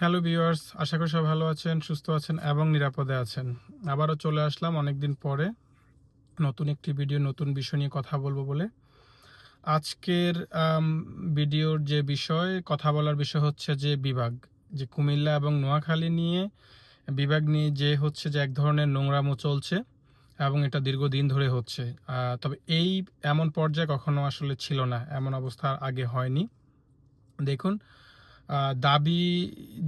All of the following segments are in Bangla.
হ্যালো ভিউয়ার্স, আশা করি সব ভালো আছেন, সুস্থ আছেন এবং নিরাপদে আছেন। আবারও চলে আসলাম অনেকদিন পরে নতুন একটি ভিডিও, নতুন বিষয় নিয়ে কথা বলব বলে। আজকের ভিডিওর যে বিষয়, কথা বলার বিষয় হচ্ছে যে বিভাগ। যে কুমিল্লা এবং নোয়াখালী নিয়ে, বিভাগ নিয়ে যে হচ্ছে যে এক ধরনের নোংরামো চলছে এবং এটা দীর্ঘদিন ধরে হচ্ছে। তবে এই এমন পর্যায়ে কখনো আসলে ছিল না, এমন অবস্থা আগে হয়নি। দেখুন দাবি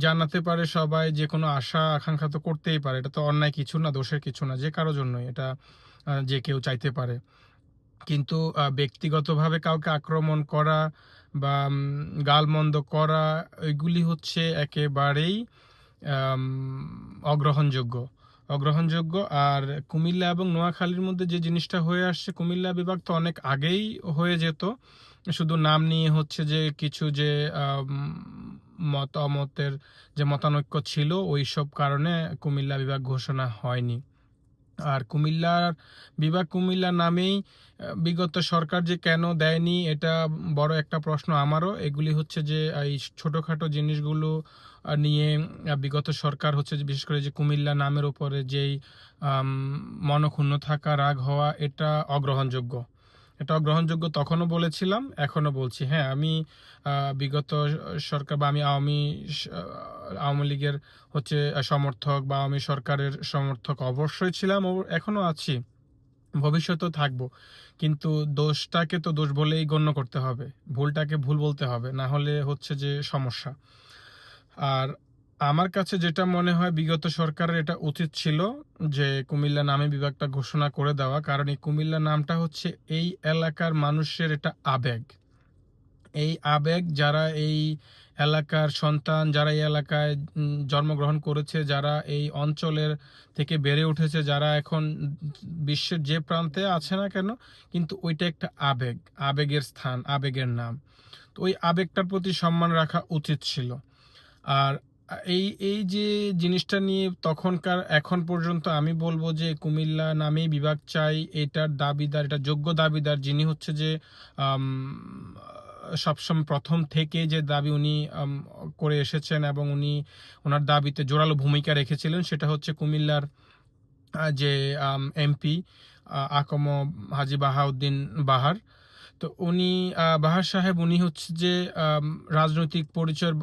জানাতে পারে সবাই, যে কোনো আশা, আকাঙ্ক্ষা তো করতেই পারে। এটা তো অন্যায় কিছু না, দোষের কিছু না, যে কারোর জন্যই এটা যে কেউ চাইতে পারে। কিন্তু ব্যক্তিগতভাবে কাউকে আক্রমণ করা বা গালমন্দ করা, এগুলি হচ্ছে একেবারেই অগ্রহণযোগ্য। অগ্রহণযোগ্য। আর কুমিল্লা এবং নোয়াখালীর মধ্যে যে জিনিসটা হয়ে আসছে, কুমিল্লা বিভাগ তো অনেক আগেই হয়ে যেত। শুধু নাম নিয়ে হচ্ছে যে কিছু যে মতামতের যে মতানৈক্য ছিল ওই সব কারণে কুমিল্লা বিভাগ ঘোষণা হয়নি। আর কুমিল্লার বিভাগ কুমিল্লা নামেই বিগত সরকার যে কেন দেয়নি, এটা বড় একটা প্রশ্ন আমারও। এগুলি হচ্ছে যে, এই ছোটোখাটো জিনিসগুলো নিয়ে বিগত সরকার হচ্ছে যে, বিশেষ করে যে কুমিল্লা নামের উপরে যেই মনক্ষুণ্ণ থাকা, রাগ হওয়া, এটা অগ্রহণযোগ্য। এটা গ্রহণযোগ্য তখনও বলেছিলাম, এখনও বলছি। হ্যাঁ আমি বিগত সরকার বা আমি আওয়ামী আওয়ামী লীগের হচ্ছে সমর্থক বা আওয়ামী সরকারের সমর্থক অবশ্যই ছিলাম, ও এখনও আছি। ভবিষ্যতেও থাকব। কিন্তু দোষটাকে তো দোষ বলেই গণ্য করতে হবে। ভুলটাকে ভুল বলতে হবে, না হলে হচ্ছে যে সমস্যা। আর আমার কাছে যেটা মনে হয় বিগত সরকারের এটা উচিত ছিল যে কুমিল্লা নামে বিভাগটা ঘোষণা করে দেওয়া, কারণ এই কুমিল্লা নামটা হচ্ছে এই এলাকার মানুষের এটা আবেগ। এই আবেগ যারা এই এলাকার সন্তান, যারা এই এলাকায় জন্মগ্রহণ করেছে, যারা এই অঞ্চলের থেকে বেড়ে উঠেছে, যারা এখন বিশ্বের যে প্রান্তে আছে না কেন, কিন্তু ওইটা একটা আবেগ, আবেগের স্থান, আবেগের নাম। তো ওই আবেগটার প্রতি সম্মান রাখা উচিত ছিল। আর এই এই যে জিনিসটা নিয়ে তখনকার এখন পর্যন্ত আমি বলব যে কুমিল্লা নামেই বিভাগ চাই, এটার দাবিদার, এটা যোগ্য দাবিদার যিনি হচ্ছে যে সবসময় প্রথম থেকে যে দাবি উনি করে এসেছেন এবং উনি ওনার দাবিতে জোরালো ভূমিকা রেখেছিলেন সেটা হচ্ছে কুমিল্লার যে এমপি আকম হাজি বাহাউদ্দিন বাহার। তো উনি বাহার সাহেব উনি হচ্ছে যে রাজনৈতিক পরিচয়,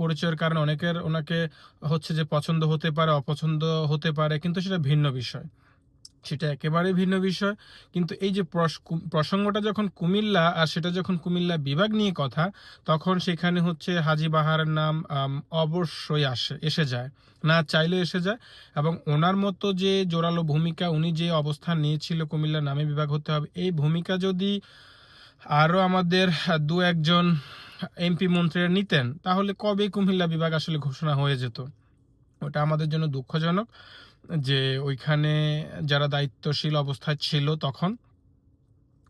পরিচয়ের কারণে অনেকের ওনাকে হচ্ছে যে পছন্দ হতে পারে, অপছন্দ হতে পারে, কিন্তু সেটা ভিন্ন বিষয়। সেটা একেবারে ভিন্ন বিষয়। কিন্তু এই যে প্রসঙ্গটা যখন কুমিল্লা আর সেটা যখন কুমিল্লা বিভাগ নিয়ে কথা, তখন সেখানে হচ্ছে হাজি বাহারের নাম অবশ্যই আসে, এসে যায়। না চাইলে এসে যায়। এবং ওনার মতো যে জোরালো ভূমিকা উনি যে অবস্থান নিয়েছিল কুমিল্লা নামে বিভাগ হতে হবে, এই ভূমিকা যদি আরও আমাদের দু একজন এমপি মন্ত্রীরা নিতেন, তাহলে কবে কুমিল্লা বিভাগ আসলে ঘোষণা হয়ে যেত? ওটা আমাদের জন্য দুঃখজনক যে ওইখানে যারা দায়িত্বশীল অবস্থায় ছিল তখন,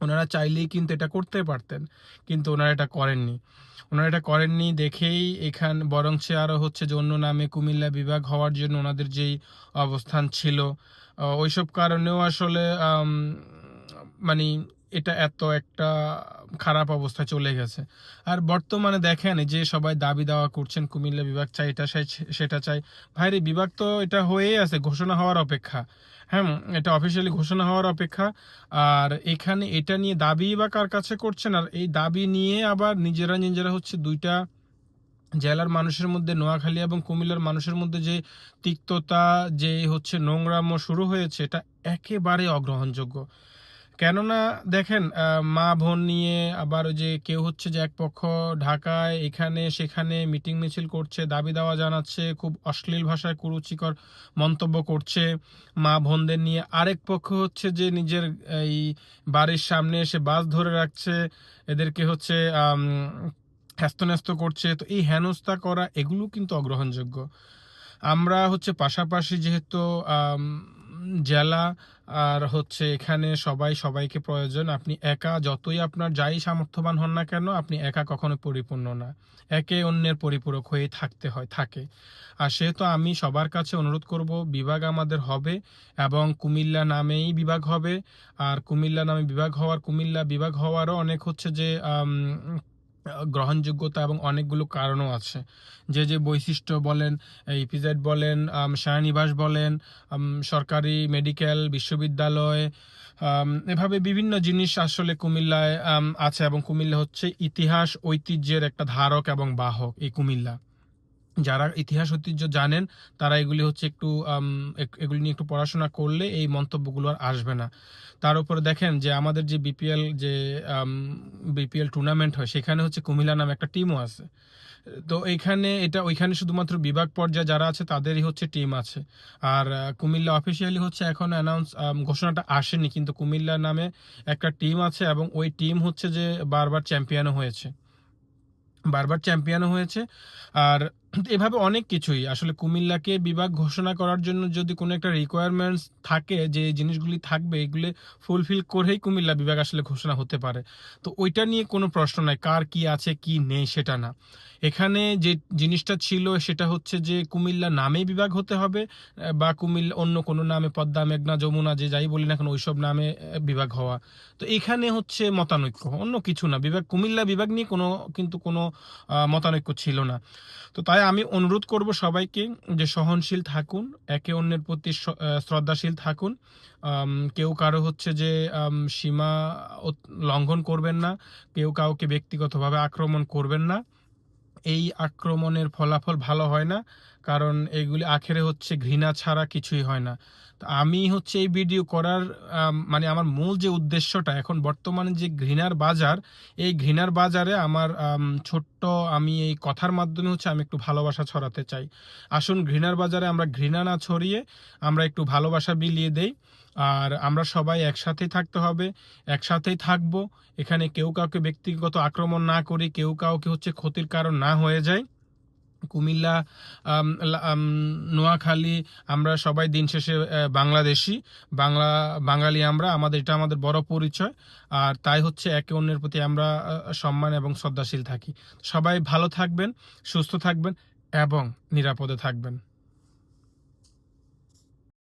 ওনারা চাইলেই কিন্তু এটা করতে পারতেন, কিন্তু ওনারা এটা করেননি। ওনারা এটা করেননি দেখেই এখান বরঞ্চ আরও হচ্ছে যে অন্য নামে কুমিল্লা বিভাগ হওয়ার জন্য ওনাদের যেই অবস্থান ছিল ওইসব কারণেও আসলে মানে এটা এত একটা খারাপ অবস্থায় চলে গেছে। আর বর্তমানে দেখেন যে সবাই দাবি দাওয়া করছেন, কুমিল্লা বিভাগ চাই এটা চাই সেটা চাই ভাইরে বিভাগ তো এটা হয়েই আছে, ঘোষণা হওয়ার অপেক্ষা। হ্যাঁ এটা অফিসিয়ালি ঘোষণা হওয়ার অপেক্ষা। আর এখানে এটা নিয়ে দাবি বা কার কাছে করছেন? আর এই দাবি নিয়ে আবার নিজেরা নিজেরা হচ্ছে দুইটা জেলার মানুষের মধ্যে, নোয়াখালী এবং কুমিল্লার মানুষের মধ্যে যে তিক্ততা, যে হচ্ছে নোংরামো শুরু হয়েছে, এটা একেবারে অগ্রহণযোগ্য। কেননা দেখেন মা বোন নিয়ে আবার যে কেউ হচ্ছে যে এক পক্ষ ঢাকায় এখানে সেখানে মিটিং মিছিল করছে দাবি দাওয়া জানাচ্ছে খুব অশ্লীল ভাষায় কুরুচিকর মন্তব্য করছে। মা বোনদের নিয়ে আরেক পক্ষ হচ্ছে যে নিজের এই বাড়ির সামনে এসে বাস ধরে রাখছে এদেরকে হচ্ছে আম, করছে। তো এই হেনস্থা করা এগুলো কিন্তু অগ্রহণযোগ্য। আমরা হচ্ছে পাশাপাশি যেহেতু জেলা, আর হচ্ছে এখানে সবাই, সবাইকে প্রয়োজন। আপনি একা, যতই আপনার যাই সামর্থ্যবান হন না কেন, আপনি একা কখনো পরিপূর্ণ না। একে অন্যের পরিপূরক হয়ে থাকতে হয়, থাকে। আর সেহেতু আমি সবার কাছে অনুরোধ করব, বিভাগ আমাদের হবে, এবং কুমিল্লা নামেই বিভাগ হবে। আর কুমিল্লা নামে বিভাগ হওয়ার, কুমিল্লা বিভাগ হওয়ারও অনেক হচ্ছে যে গ্রহণযোগ্যতা এবং অনেকগুলো কারণও আছে। যে যে বৈশিষ্ট্য বলেন ইপিজেড বলেন সায়ানিবাস বলেন সরকারি মেডিকেল, বিশ্ববিদ্যালয় এভাবে বিভিন্ন জিনিস আসলে কুমিল্লায় আছে এবং কুমিল্লা হচ্ছে ইতিহাস, ঐতিহ্যের একটা ধারক এবং বাহক এই কুমিল্লা। যারা ইতিহাস ঐতিহ্য জানেন, তারা এগুলি হচ্ছে একটু এগুলি নিয়ে একটু পড়াশোনা করলে এই মন্তব্যগুলো আর আসবে না। তার উপরে দেখেন যে আমাদের যে বিপিএল যে বিপিএল টুর্নামেন্ট হয়, সেখানে হচ্ছে কুমিল্লা নামে একটা টিমও আছে। তো এইখানে এটা, ওইখানে শুধুমাত্র বিভাগ পর্যায়ে যারা আছে, তাদেরই হচ্ছে টিম আছে। আর কুমিল্লা অফিসিয়ালি হচ্ছে এখন অ্যানাউন্স ঘোষণাটা আসেনি, কিন্তু কুমিল্লা নামে একটা টিম আছে এবং ওই টিম হচ্ছে যে বারবার চ্যাম্পিয়নও হয়েছে। বারবার চ্যাম্পিয়নও হয়েছে। আর এভাবে অনেক কিছুই। আসলে কুমিল্লাকে বিভাগ ঘোষণা করার জন্য যদি কোনো একটা রিকোয়ারমেন্টস থাকে, যে জিনিসগুলি থাকবে, এগুলি ফুলফিল করেই কুমিল্লা বিভাগ আসলে ঘোষণা হতে পারে। তো ওইটা নিয়ে কোনো প্রশ্ন নাই, কার কি আছে, কি নেই সেটা না। এখানে যে জিনিসটা ছিল, সেটা হচ্ছে যে কুমিল্লা নামেই বিভাগ হতে হবে, বা কুমিল্লা অন্য কোনো নামে, পদ্মা, মেঘনা, যমুনা, যে যাই বলি না কেন, ওইসব নামে বিভাগ হওয়া। তো এখানে হচ্ছে মতানৈক্য, অন্য কিছু না। বিভাগ, কুমিল্লা বিভাগ নিয়ে কোনো, কিন্তু কোনো মতানৈক্য ছিল না। তো তাই আমি অনুরোধ করব সবাইকে যে সহনশীল থাকুন, একে অন্যের প্রতি শ্রদ্ধাশীল থাকুন। কেউ কারও হচ্ছে যে সীমা লঙ্ঘন করবেন না, কেউ কাউকে ব্যক্তিগতভাবে আক্রমণ করবেন না। এই আক্রমণের ফলাফল ভালো হয় না, কারণ এগুলি আখেরে হচ্ছে ঘৃণা ছাড়া কিছুই হয় না। তো আমি হচ্ছে এই ভিডিও করার মানে আমার মূল যে উদ্দেশ্যটা এখন বর্তমানে যে ঘৃণার বাজার, এই ঘৃণার বাজারে আমার ছোট্ট আমি এই কথার মাধ্যমে হচ্ছে আমি একটু ভালোবাসা ছড়াতে চাই। আসুন ঘৃণার বাজারে আমরা ঘৃণা না ছড়িয়ে আমরা একটু ভালোবাসা বিলিয়ে দেই। আর আমরা সবাই একসাথেই থাকতে হবে, একসাথেই থাকব। এখানে কেউ কাউকে ব্যক্তিগত আক্রমণ না করি, কেউ কাউকে হচ্ছে ক্ষতির কারণ না হয়ে যায়। কুমিল্লা নোয়াখালী, আমরা সবাই দিন শেষে বাংলাদেশি। বাংলা, বাঙালি আমরা, আমাদের, এটা আমাদের বড় পরিচয়। আর তাই হচ্ছে একে অন্যের প্রতি আমরা সম্মান এবং শ্রদ্ধাশীল থাকি। সবাই ভালো থাকবেন, সুস্থ থাকবেন এবং নিরাপদে থাকবেন।